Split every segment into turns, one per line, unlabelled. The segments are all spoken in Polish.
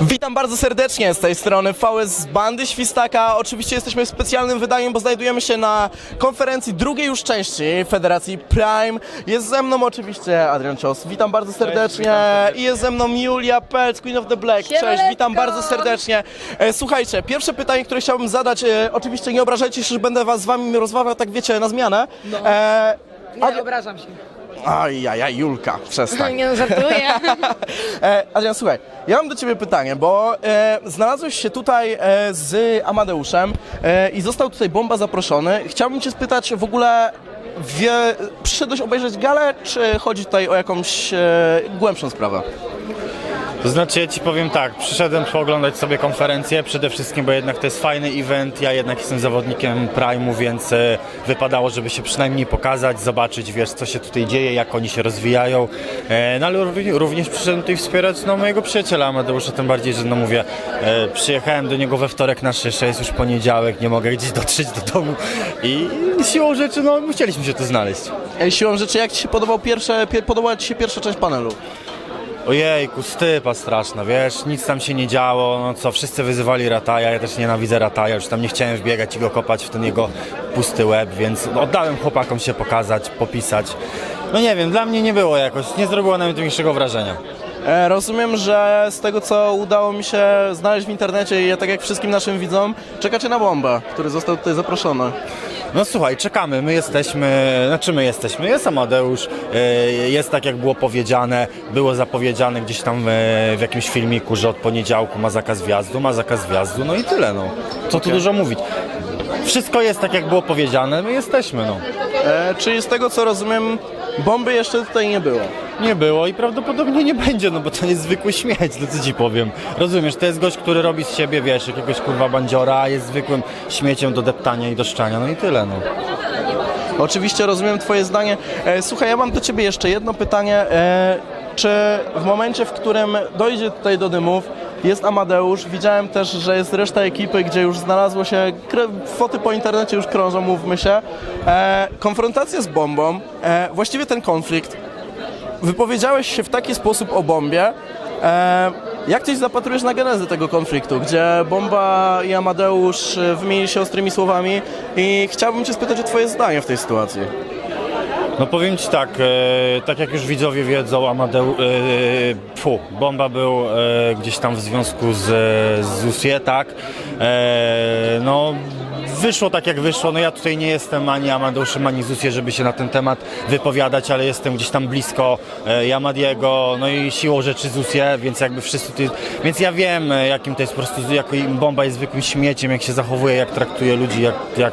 Witam bardzo serdecznie z tej strony VS z Bandy Świstaka. Oczywiście jesteśmy w specjalnym wydaniu, bo znajdujemy się na konferencji drugiej już części Federacji Prime. Jest ze mną oczywiście Adrian Cios. Witam bardzo serdecznie. I jest ze mną Julia Pelc, Queen of the Black. Cześć,
Siemaneczko.
witam bardzo serdecznie. E, Słuchajcie, pierwsze pytanie, które chciałbym zadać, e, oczywiście nie obrażajcie się, że będę was z wami rozmawiał, tak wiecie, na zmianę. E,
Nie, obrażam się.
Ajajaj, Julka, przestań.
Nie no, żartuję.
E, Adrian, słuchaj, ja mam do ciebie pytanie, bo e, znalazłeś się tutaj e, z Amadeuszem e, i został tutaj Bomba zaproszony. Chciałbym cię spytać w ogóle, wie, przyszedłeś obejrzeć galę, czy chodzi tutaj o jakąś e, głębszą sprawę?
To znaczy, ja ci powiem tak, przyszedłem pooglądać sobie konferencję, przede wszystkim, bo jednak to jest fajny event, ja jednak jestem zawodnikiem Prime'u, więc e, wypadało, żeby się przynajmniej pokazać, zobaczyć, wiesz, co się tutaj dzieje, jak oni się rozwijają, e, no ale równie- również przyszedłem tutaj wspierać, no, mojego przyjaciela Amadeusza, tym bardziej, że, no mówię, e, przyjechałem do niego we wtorek na szyszę, jest już poniedziałek, nie mogę gdzieś dotrzeć do domu i siłą rzeczy, no, musieliśmy się tu znaleźć.
Siłą rzeczy, jak ci się podobał pierwsze, pie, podobała ci się pierwsza część panelu?
Ojejku, stypa straszna, wiesz, nic tam się nie działo, no co, wszyscy wyzywali Rataja, ja też nienawidzę Rataja, już tam nie chciałem wbiegać i go kopać w ten jego pusty łeb, więc oddałem chłopakom się pokazać, popisać. No nie wiem, dla mnie nie było jakoś, nie zrobiło nawet większego wrażenia.
E, rozumiem, że z tego, co udało mi się znaleźć w internecie i ja tak jak wszystkim naszym widzom, czekacie na Bombę, który został tutaj zaproszony.
No słuchaj, czekamy, my jesteśmy, znaczy my jesteśmy, jest Amadeusz, e, jest tak jak było powiedziane, było zapowiedziane gdzieś tam e, w jakimś filmiku, że od poniedziałku ma zakaz wjazdu, ma zakaz wjazdu, no i tyle, no. Co tu dużo mówić. Wszystko jest tak jak było powiedziane, my jesteśmy, no.
E, czyli z tego, co rozumiem, bomby jeszcze tutaj nie było.
Nie było i prawdopodobnie nie będzie, no bo to jest zwykły śmieć, no co ci powiem. Rozumiesz, to jest gość, który robi z siebie, wiesz, jakiegoś kurwa bandziora, a jest zwykłym śmieciem do deptania i do szczania, no i tyle, no.
Oczywiście rozumiem Twoje zdanie. E, słuchaj, ja mam do Ciebie jeszcze jedno pytanie. E, czy w momencie, w którym dojdzie tutaj do dymów, jest Amadeusz, widziałem też, że jest reszta ekipy, gdzie już znalazło się, foty po internecie już krążą, mówmy się. E, konfrontacja z bombą, e, właściwie ten konflikt, wypowiedziałeś się w taki sposób o bombie. E, jak się zapatrujesz na genezę tego konfliktu, gdzie Bomba i Amadeusz e, wymienili się ostrymi słowami i chciałbym cię spytać o twoje zdanie w tej sytuacji.
No powiem ci tak, e, tak jak już widzowie wiedzą, Amadeu, e, fu, Bomba był e, gdzieś tam w związku z, z Usie, tak? E, no wyszło tak jak wyszło, no ja tutaj nie jestem ani Amadeuszem, ani Zusie, żeby się na ten temat wypowiadać, ale jestem gdzieś tam blisko e, Jamadiego, no i siłą rzeczy Zusie, więc jakby wszyscy tu, więc ja wiem e, jakim to jest po prostu, jak Bomba jest zwykłym śmieciem, jak się zachowuje, jak traktuje ludzi, jak, jak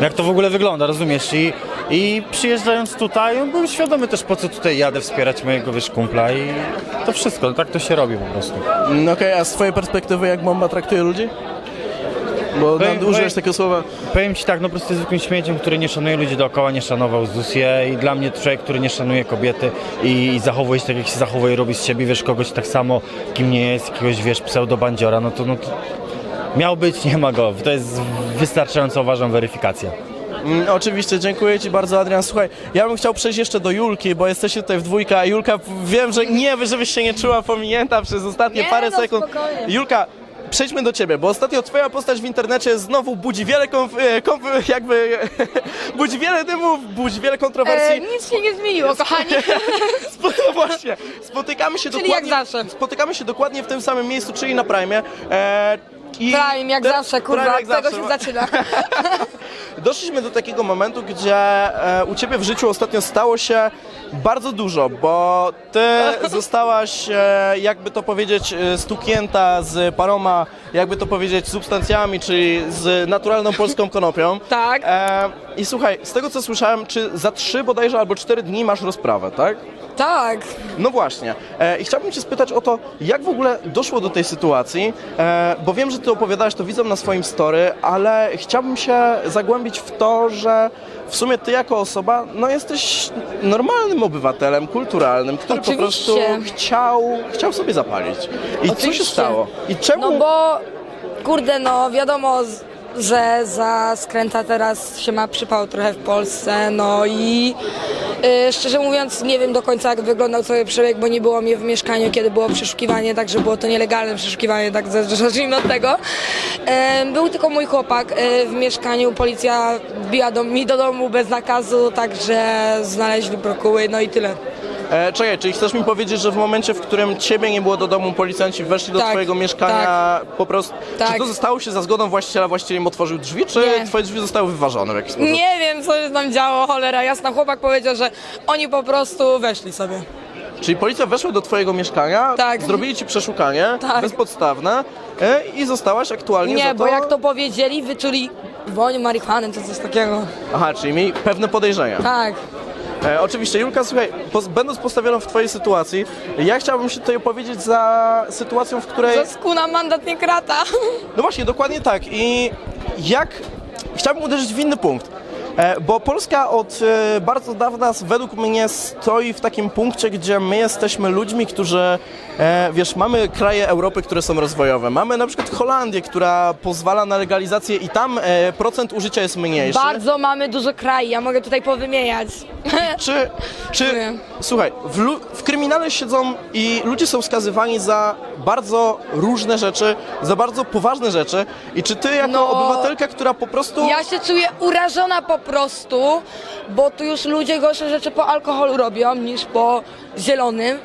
jak to w ogóle wygląda, rozumiesz? I, i przyjeżdżając tutaj, on był świadomy też po co tutaj jadę wspierać mojego wiesz, kumpla i to wszystko, tak to się robi po prostu.
No Okej, a z twojej perspektywy jak Bomba traktuje ludzi? Bo
Powiem-
no, użyłeś
powiem-
takiego słowa.
Powiem ci tak, no po prostu jest zwykłym śmieciem, który nie szanuje ludzi dookoła, nie szanował Zusie i dla mnie człowiek, który nie szanuje kobiety i, i zachowuje się tak jak się zachowuje, robi z siebie, wiesz, kogoś tak samo, kim nie jest, jakiegoś, wiesz, pseudobandziora, no to, no to miał być, nie ma go. To jest wystarczająca, uważam, weryfikacja.
Mm, oczywiście, dziękuję Ci bardzo, Adrian. Słuchaj, ja bym chciał przejść jeszcze do Julki, bo jesteście tutaj w dwójkę, a Julka, wiem, że nie, żebyś się nie czuła pominięta przez ostatnie
Nie,
parę
no,
sekund.
spokojnie.
Julka, przejdźmy do Ciebie, bo ostatnio Twoja postać w internecie znowu budzi wiele, konf, e, konf, jakby, budzi wiele dymów, budzi wiele
E,
kontrowersji.
nic się nie zmieniło, kochani.
Spo- No właśnie, spotykamy się
Czyli
dokładnie.
jak zawsze.
Spotykamy się dokładnie w tym samym miejscu, czyli na Prime. E, i
Prime, jak zawsze, kurwa,
Prime
od
jak
tego
zawsze.
się zaczyna.
Doszliśmy do takiego momentu, gdzie e, u Ciebie w życiu ostatnio stało się bardzo dużo, bo Ty zostałaś, e, jakby to powiedzieć, e, stuknięta z paroma, jakby to powiedzieć, substancjami, czyli z naturalną polską konopią.
Tak.
E, I słuchaj, z tego co słyszałem, czy za trzy bodajże albo cztery dni masz rozprawę, tak?
Tak.
No właśnie. E, I chciałbym Cię spytać o to, jak w ogóle doszło do tej sytuacji, e, bo wiem, że Ty opowiadałeś to widzom na swoim story, ale chciałbym się zagłębić w to, że w sumie Ty jako osoba, no jesteś normalnym obywatelem, kulturalnym, który po
Oczywiście.
prostu chciał, chciał sobie zapalić. I co się
Oczywiście.
stało? I czemu...
No bo, kurde, no wiadomo, z- że za skręta teraz się ma przypał trochę w Polsce, no i E, szczerze mówiąc, nie wiem do końca, jak wyglądał cały przebieg, bo nie było mnie w mieszkaniu, kiedy było przeszukiwanie, także było to nielegalne przeszukiwanie, tak zacznijmy od tego. Był tylko mój chłopak e, w mieszkaniu, policja wbiła do, mi do domu bez nakazu, także znaleźli brokuły, no i tyle.
E, czekaj, czyli chcesz mi powiedzieć, że w momencie, w którym ciebie nie było do domu, policjanci weszli do
Tak,
twojego mieszkania po prostu... Czy
Tak.
to zostało się za zgodą właściciela, właściciel im otworzył drzwi, czy
Nie.
twoje drzwi zostały wyważone w jakiś sposób?
Nie wiem, co się tam działo, cholera jasna. Chłopak powiedział, że oni po prostu weszli sobie.
Czyli policja weszła do twojego mieszkania,
Tak.
zrobili ci przeszukanie
Tak.
bezpodstawne e, i zostałaś aktualnie za
Nie,
to...
bo jak to powiedzieli, wyczuli woń marihuany, to coś takiego.
Aha, czyli mieli pewne podejrzenia.
Tak.
E, oczywiście, Julka, słuchaj, pos- będąc postawioną w twojej sytuacji, ja chciałbym się tutaj opowiedzieć za sytuacją, w której...
To skuna mandat nie krata.
No właśnie, dokładnie tak. I jak chciałbym uderzyć w inny punkt. E, Bo Polska od e, bardzo dawna według mnie stoi w takim punkcie, gdzie my jesteśmy ludźmi, którzy, e, wiesz, mamy kraje Europy, które są rozwojowe. Mamy na przykład Holandię, która pozwala na legalizację i tam procent użycia jest mniejszy.
Bardzo mamy dużo kraj, ja mogę tutaj powymieniać.
Czy, czy
Nie.
słuchaj, w, w kryminale siedzą i ludzie są skazywani za bardzo różne rzeczy, za bardzo poważne rzeczy. I czy ty jako
No.
obywatelka, która po prostu...
Ja się czuję urażona po prostu, bo tu już ludzie gorsze rzeczy po alkoholu robią niż po zielonym.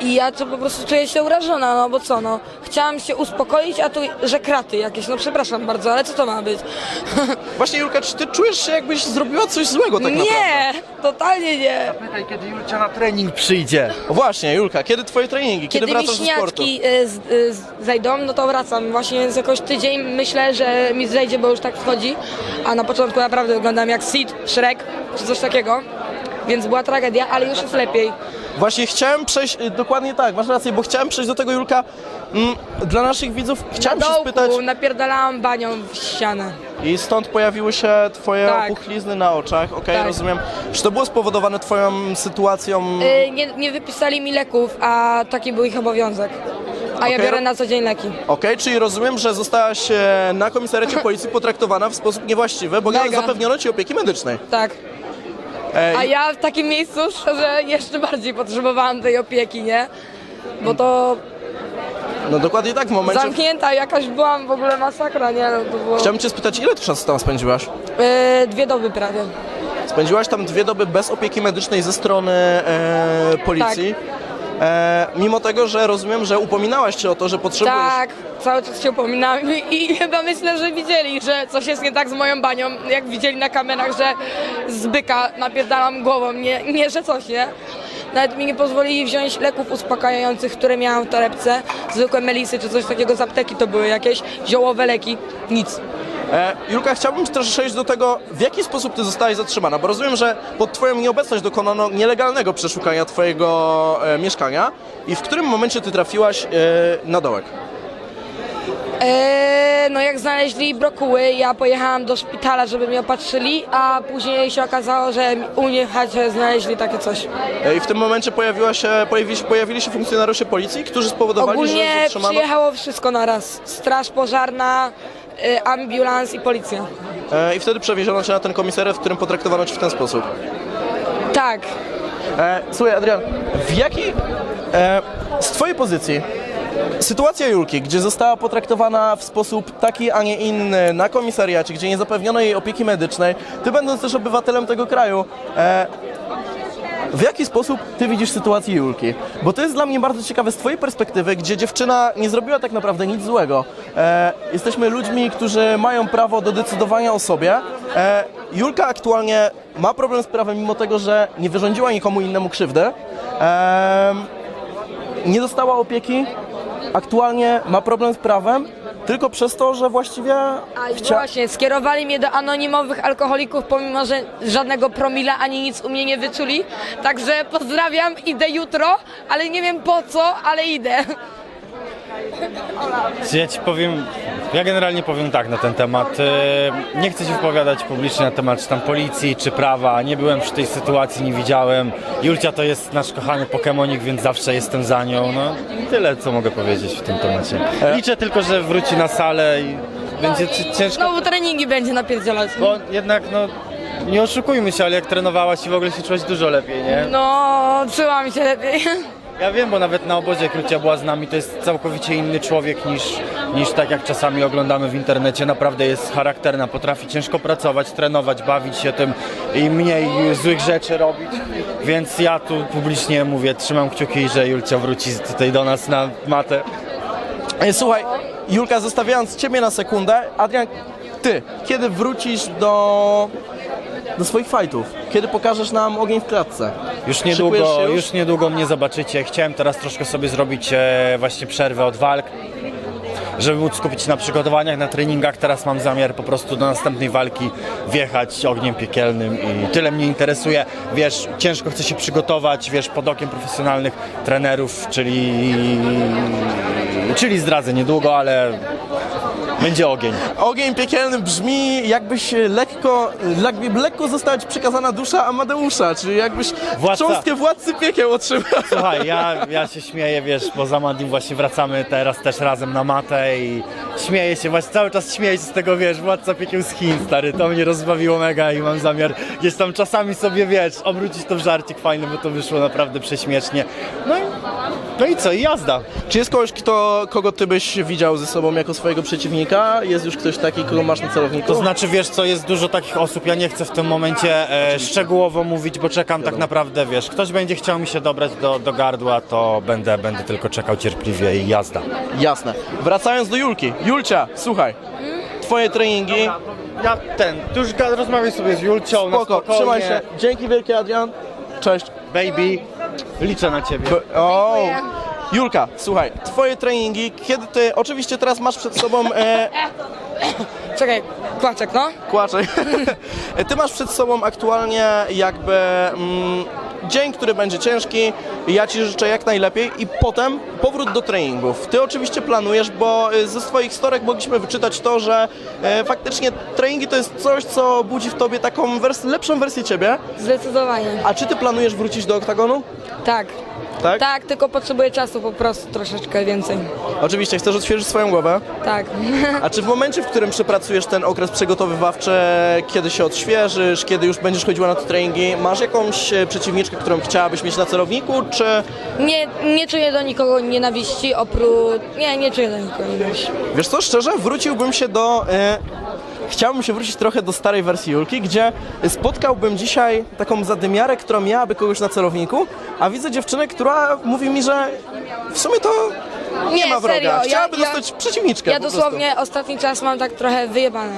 I ja to po prostu czuję się urażona, no bo co, no. Chciałam się uspokoić, a tu, że kraty jakieś, no przepraszam bardzo, ale co to ma być?
Właśnie Julka, czy ty czujesz się jakbyś zrobiła coś złego tak naprawdę?
nie, totalnie nie.
Pytaj, kiedy Julcia na trening przyjdzie.
O Właśnie, Julka, kiedy twoje treningi? Kiedy,
Kiedy mi
wracasz do sportu?
śniadki y, z, y, z- zejdą, no to wracam. Właśnie więc jakoś tydzień myślę, że mi zejdzie, bo już tak wchodzi. A na początku naprawdę wyglądam jak Sid, Shrek czy coś takiego. Więc była tragedia, ale już jest lepiej.
Właśnie chciałem przejść, y, dokładnie tak, masz rację, bo chciałem przejść do tego Julka. Mm, dla naszych widzów chciałem
Na
się
dołku
spytać
napierdalałam banią w ścianę.
i stąd pojawiły się twoje
Tak.
opuchlizny na oczach, okej,
Tak.
rozumiem. Czy to było spowodowane twoją sytuacją?
Y, nie, nie wypisali mi leków, a taki był ich obowiązek. A ja
Okej,
biorę
ro-
na co dzień leki.
Okej, czyli rozumiem, że zostałaś e, na komisariacie policji potraktowana w sposób niewłaściwy, bo nie
Mega.
zapewniono ci opieki medycznej.
Tak. A ja w takim miejscu, że jeszcze bardziej potrzebowałam tej opieki, nie? Bo to
No dokładnie tak, w momencie...
zamknięta jakaś byłam w ogóle masakra, nie? No, to było...
Chciałbym cię spytać, ile ty czasu tam spędziłaś?
E, dwie doby prawie.
Spędziłaś tam dwie doby bez opieki medycznej ze strony e, policji. E, mimo tego, że rozumiem, że upominałaś się o to, że potrzebujesz.
Tak, cały czas się upominałam i, i chyba myślę, że widzieli, że coś jest nie tak z moją banią, jak widzieli na kamerach, że z byka napierdalam głową, nie, nie że coś, nie? Nawet mi nie pozwolili wziąć leków uspokajających, które miałam w torebce, zwykłe melisy czy coś takiego z apteki to były jakieś, ziołowe leki, nic.
E, Julka, chciałbym też przejść do tego, w jaki sposób ty zostałaś zatrzymana, bo rozumiem, że pod twoją nieobecność dokonano nielegalnego przeszukania twojego e, mieszkania i w którym momencie ty trafiłaś e, na dołek?
Eee, no jak znaleźli brokuły, ja pojechałam do szpitala, żeby mnie opatrzyli, a później się okazało, że u mnie w chacie znaleźli takie coś.
E, I w tym momencie pojawiła się, pojawili, się, pojawili się funkcjonariusze policji, którzy spowodowali,
Ogólnie
że zatrzymano...
przyjechało wszystko na raz. Straż pożarna, ambulans i policja.
E, I wtedy przewieziono cię na ten komisariat, w którym potraktowano cię w ten sposób.
Tak.
E, słuchaj, Adrian, w jakiej, e, z twojej pozycji, sytuacja Julki, gdzie została potraktowana w sposób taki, a nie inny na komisariacie, gdzie nie zapewniono jej opieki medycznej, ty będąc też obywatelem tego kraju, e, w jaki sposób ty widzisz sytuację Julki? Bo to jest dla mnie bardzo ciekawe z twojej perspektywy, gdzie dziewczyna nie zrobiła tak naprawdę nic złego. E, jesteśmy ludźmi, którzy mają prawo do decydowania o sobie. E, Julka aktualnie ma problem z prawem, mimo tego, że nie wyrządziła nikomu innemu krzywdy. Em, nie dostała opieki. Aktualnie ma problem z prawem, tylko przez to, że właściwie
A i
chcia...
właśnie, skierowali mnie do anonimowych alkoholików, pomimo że żadnego promila ani nic u mnie nie wyczuli. Także pozdrawiam, idę jutro, ale nie wiem po co, ale idę.
Ja ci powiem, ja generalnie powiem tak na ten temat. E, Nie chcę się wypowiadać publicznie na temat czy tam policji, czy prawa. Nie byłem przy tej sytuacji, nie widziałem. Julcia to jest nasz kochany Pokemonik, więc zawsze jestem za nią. No i tyle, co mogę powiedzieć w tym temacie. Liczę tylko, że wróci na salę i będzie ci- ciężko,
Znowu treningi będzie napierdzielać.
bo jednak no nie oszukujmy się, ale jak trenowałaś i w ogóle się czułaś dużo lepiej, nie?
No, czułam się lepiej.
Ja wiem, bo nawet na obozie jak Lucia była z nami, to jest całkowicie inny człowiek niż, niż tak jak czasami oglądamy w internecie. Naprawdę jest charakterna, potrafi ciężko pracować, trenować, bawić się tym i mniej złych rzeczy robić. Więc ja tu publicznie mówię, trzymam kciuki, że Julcia wróci tutaj do nas na matę.
E, Słuchaj, Julka, zostawiając Ciebie na sekundę, Adrian, Ty, kiedy wrócisz do, do swoich fightów? Kiedy pokażesz nam ogień w klatce?
Już
Szykujesz
niedługo,
się
już?
już?
niedługo mnie zobaczycie. Chciałem teraz troszkę sobie zrobić e, właśnie przerwę od walk, żeby móc skupić się na przygotowaniach, na treningach. Teraz mam zamiar po prostu do następnej walki wjechać ogniem piekielnym i tyle mnie interesuje. Wiesz, ciężko chcę się przygotować, wiesz, pod okiem profesjonalnych trenerów, czyli, czyli zdradzę niedługo, ale będzie ogień.
Ogień piekielny brzmi jakbyś lekko, jakby lekko została Ci przekazana dusza Amadeusza, czyli jakbyś
Władca.
cząstkę władcy piekieł otrzymał.
Słuchaj, ja, ja się śmieję, wiesz, bo za Madim właśnie wracamy teraz też razem na matę i śmieję się, właśnie cały czas śmieję się z tego, wiesz, Władca Piekieł z Chin, stary, to mnie rozbawiło mega i mam zamiar gdzieś tam czasami sobie, wiesz, obrócić to w żarcik fajny, bo to wyszło naprawdę prześmiesznie. No i, no i co, i jazda.
Czy jest kogoś, kto, kogo Ty byś widział ze sobą jako swojego przeciwnika? Jest już ktoś taki, kogo masz na celowniku?
To znaczy, wiesz co, jest dużo takich osób, ja nie chcę w tym momencie e, szczegółowo mówić, bo czekam tak naprawdę, wiesz, ktoś będzie chciał mi się dobrać do, do gardła, to będę, będę tylko czekał cierpliwie i jazda.
Jasne. Wracając do Julki. Julcia, słuchaj. Twoje treningi.
Ja ten, tu już ga- rozmawiaj sobie z Julcią, na
Spoko,
spokojnie.
trzymaj się. Dzięki wielkie, Adrian. Cześć.
Baby, liczę na ciebie.
O,
Dziękuję.
Julka, słuchaj, twoje treningi, kiedy ty, oczywiście teraz masz przed sobą e,
Czekaj, kłaczek, no.
kłaczek, ty masz przed sobą aktualnie jakby mm, dzień, który będzie ciężki, ja ci życzę jak najlepiej i potem powrót do treningów. Ty oczywiście planujesz, bo e, ze swoich storek mogliśmy wyczytać to, że e, faktycznie treningi to jest coś, co budzi w tobie taką wers- lepszą wersję ciebie,
Zdecydowanie.
a czy ty planujesz wrócić do oktagonu?
Tak.
Tak?
Tak, tylko potrzebuję czasu po prostu troszeczkę więcej.
Oczywiście, chcesz odświeżyć swoją głowę.
Tak.
A czy w momencie, w którym przepracujesz ten okres przygotowywawczy, kiedy się odświeżysz, kiedy już będziesz chodziła na te treningi, masz jakąś e, przeciwniczkę, którą chciałabyś mieć na celowniku, czy
Nie, nie czuję do nikogo nienawiści, oprócz... Nie, nie czuję do nikogo nienawiści.
wiesz co, szczerze, wróciłbym się do... E... Chciałbym się wrócić trochę do starej wersji Julki, gdzie spotkałbym dzisiaj taką zadymiarę, która miałaby kogoś na celowniku, a widzę dziewczynę, która mówi mi, że w sumie to nie,
Nie,
ma wroga.
serio, ja-
Chciałaby
ja-
dostać przeciwniczkę
Ja
po prostu.
dosłownie ostatni czas mam tak trochę wyjebane.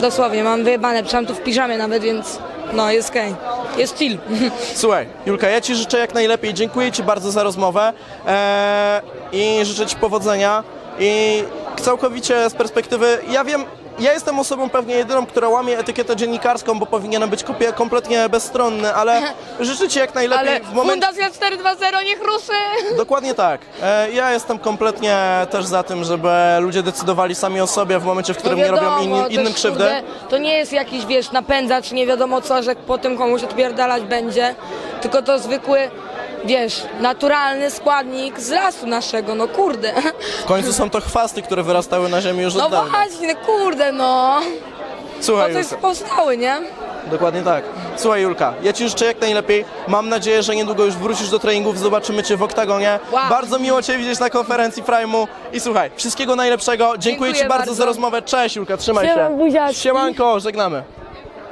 Dosłownie, mam wyjebane. Przynajmniej tu w piżamie nawet, więc no, jest okej. Jest chill.
Słuchaj, Julka, ja Ci życzę jak najlepiej. Dziękuję Ci bardzo za rozmowę eee, i życzę Ci powodzenia. I całkowicie z perspektywy, ja wiem, ja jestem osobą pewnie jedyną, która łamie etykietę dziennikarską, bo powinienem być kopie, kompletnie bezstronny, ale życzę Ci jak najlepiej
Ale
w momencie...
Fundacja 420 niech ruszy!
Dokładnie tak. E, ja jestem kompletnie też za tym, żeby ludzie decydowali sami o sobie w momencie, w którym nie robią inni,
No też,
innym krzywdy.
kurde, To nie jest jakiś, wiesz, napędzacz, nie wiadomo co, że po tym komuś odpierdalać będzie, tylko to zwykły, wiesz, naturalny składnik z lasu naszego, no kurde.
W końcu są to chwasty, które wyrastały na ziemi już
No
od dawna.
właśnie, kurde, no. Po
Słuchaj,
coś
Julka.
powstały, nie?
Dokładnie tak. Słuchaj Julka, ja Ci życzę jak najlepiej. Mam nadzieję, że niedługo już wrócisz do treningów, zobaczymy Cię w oktagonie.
Wow.
Bardzo miło Cię widzieć na konferencji Prime'u i słuchaj, wszystkiego najlepszego. Dziękuję,
Dziękuję
Ci bardzo, za
bardzo.
rozmowę. Cześć Julka, trzymaj
Siema,
się.
buziaczki.
Siemanko, żegnamy.